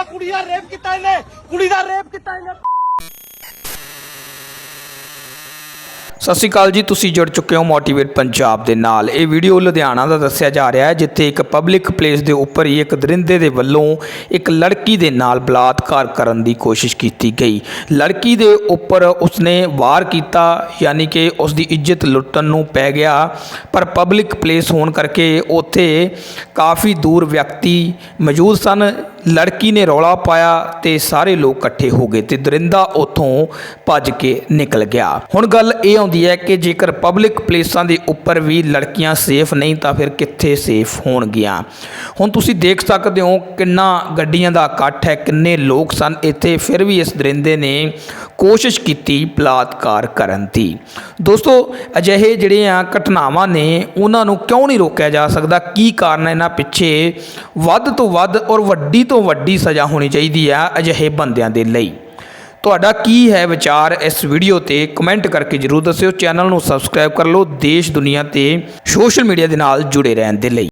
ਉਹ ਕੁੜੀ ਰੇਪ ਕੀਤਾ ਇਹਨੇ। ਕੁੜੀ ਦਾ ਰੇਪ ਕੀਤਾ ਇਹਨੇ। ਸਤਿ ਸ਼੍ਰੀ ਅਕਾਲ ਜੀ, ਤੁਸੀਂ ਜੁੜ ਚੁੱਕੇ ਹੋ ਮੋਟੀਵੇਟ ਪੰਜਾਬ ਦੇ ਨਾਲ। ਇਹ ਵੀਡੀਓ ਲੁਧਿਆਣਾ ਦਾ ਦੱਸਿਆ ਜਾ ਰਿਹਾ ਹੈ, ਜਿੱਥੇ ਇੱਕ ਪਬਲਿਕ ਪਲੇਸ ਦੇ ਉੱਪਰ ਹੀ ਇੱਕ ਦਰਿੰਦੇ ਦੇ ਵੱਲੋਂ ਇੱਕ ਲੜਕੀ ਦੇ ਨਾਲ ਬਲਾਤਕਾਰ ਕਰਨ ਦੀ ਕੋਸ਼ਿਸ਼ ਕੀਤੀ ਗਈ। ਲੜਕੀ ਦੇ ਉੱਪਰ ਉਸਨੇ ਵਾਰ ਕੀਤਾ, ਯਾਨੀ ਕਿ ਉਸ ਦੀ ਇੱਜ਼ਤ ਲੁੱਟਣ ਨੂੰ ਪੈ ਗਿਆ। ਪਰ ਪਬਲਿਕ ਪਲੇਸ ਹੋਣ ਕਰਕੇ ਉੱਥੇ ਕਾਫੀ ਦੂਰ ਵਿਅਕਤੀ ਮੌਜੂਦ ਸਨ। ਲੜਕੀ ਨੇ ਰੌਲਾ ਪਾਇਆ ਤੇ ਸਾਰੇ ਲੋਕ ਇਕੱਠੇ ਹੋ ਗਏ ਤੇ ਦਰਿੰਦਾ ਉੱਥੋਂ ਭੱਜ ਕੇ ਨਿਕਲ ਗਿਆ। ਹੁਣ ਗੱਲ ਇਹ ਆਉਂਦੀ ਹੈ ਕਿ ਜੇਕਰ ਪਬਲਿਕ ਪਲੇਸਾਂ ਦੇ ਉੱਪਰ ਵੀ ਲੜਕੀਆਂ ਸੇਫ ਨਹੀਂ ਤਾਂ ਫਿਰ ਕਿੱਥੇ ਸੇਫ ਹੋਣਗੀਆਂ? ਹੁਣ ਤੁਸੀਂ ਦੇਖ ਸਕਦੇ ਹੋ ਕਿੰਨਾ ਗੱਡੀਆਂ ਦਾ ਇਕੱਠ ਹੈ, ਕਿੰਨੇ ਲੋਕ ਸਨ ਇੱਥੇ, ਫਿਰ ਵੀ ਇਸ ਦਰਿੰਦੇ ਨੇ ਕੋਸ਼ਿਸ਼ ਕੀਤੀ ਬਲਾਤਕਾਰ ਕਰਨ ਦੀ। ਦੋਸਤੋ, ਅਜਿਹੇ ਜਿਹੜੇ ਆ ਘਟਨਾਵਾਂ ਨੇ, ਉਹਨਾਂ ਨੂੰ ਕਿਉਂ ਨਹੀਂ ਰੋਕਿਆ ਜਾ ਸਕਦਾ? ਕੀ ਕਾਰਨ ਇਹਨਾਂ ਪਿੱਛੇ? ਵੱਧ ਤੋਂ ਵੱਧ ਔਰ ਵੱਡੀ ਤੋਂ ਵੱਡੀ ਸਜ਼ਾ ਹੋਣੀ ਚਾਹੀਦੀ ਆ ਅਜਿਹੇ ਬੰਦਿਆਂ ਦੇ ਲਈ। ਤੁਹਾਡਾ ਕੀ ਹੈ ਵਿਚਾਰ ਇਸ ਵੀਡੀਓ ਤੇ ਕਮੈਂਟ ਕਰਕੇ ਜਰੂਰ ਦੱਸਿਓ। ਚੈਨਲ ਨੂੰ ਸਬਸਕ੍ਰਾਈਬ ਕਰ ਲਓ। ਦੇਸ਼ ਦੁਨੀਆ ਤੇ ਸੋਸ਼ਲ ਮੀਡੀਆ ਦੇ ਨਾਲ ਜੁੜੇ ਰਹਿਣ ਦੇ ਲਈ।